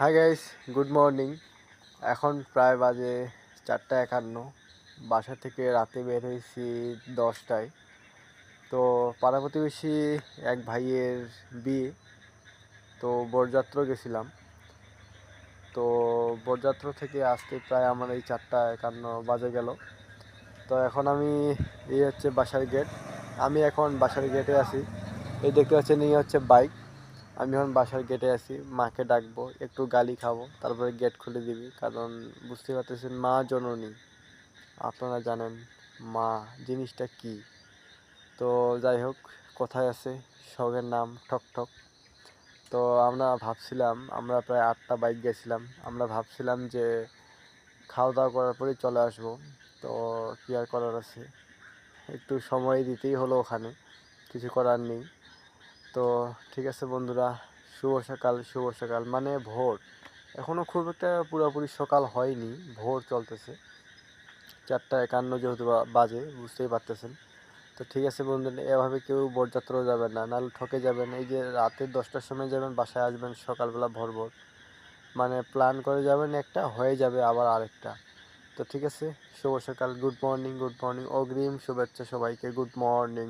Hi guys good morning এখন প্রায় বাজে চারটা একান্ন। বাসা থেকে রাতে বের হয়েছি দশটায়। তো পাড়া প্রতিবেশী এক ভাইয়ের বিয়ে। তো বরযাত্র গেছিলাম। তো বরযাত্র থেকে আসতে প্রায় আমার এই চারটা একান্ন বাজে গেল। তো এখন আমি, এই হচ্ছে বাসার গেট আমি এখন বাসার গেটে আছি। এই দেখতে পাচ্ছেন, এই হচ্ছে বাইক আমি এখন বাসার গেটে আছি, মাকে ডাকবো, একটু গালি খাব, তারপরে গেট খুলে দিবি, কারণ বুঝতে পারতেছেন মা জননী। আপনারা জানেন মা জিনিসটা কি। তো যাই হোক, কোথায় আছে, শখের নাম ঠক ঠক। তো আমরা ভাবছিলাম, আমরা প্রায় আটটা বাইক গেছিলাম, আমরা ভাবছিলাম যে খাওয়া দাওয়া করার পরেই চলে আসব। তো কী আর করার আছে? একটু সময় দিতেই হলো ওখানে, কিছু করার নেই। তো ঠিক আছে বন্ধুরা, শুভ সকাল শুভ সকাল। মানে ভোর। এখনও খুব একটা পুরোপুরি সকাল হয়নি, ভোর চলতেছে। চারটা একান্ন যেহেতু বাজে, বুঝতেই পারতেছেন। তো ঠিক আছে বন্ধুরা, এভাবে কেউ বরযাত্রাও যাবেন না, নাহলে ঠকে যাবেন। এই যে রাতে দশটার সময় যাবেন, বাসায় আসবেন, সকালবেলা ভোর ভোর। মানে প্ল্যান করে যাবেন একটা, হয়ে যাবে আবার আরেকটা। তো ঠিক আছে, শুভ সকাল গুড মর্নিং গুড মর্নিং অগ্রিম শুভেচ্ছা সবাইকে গুড মর্নিং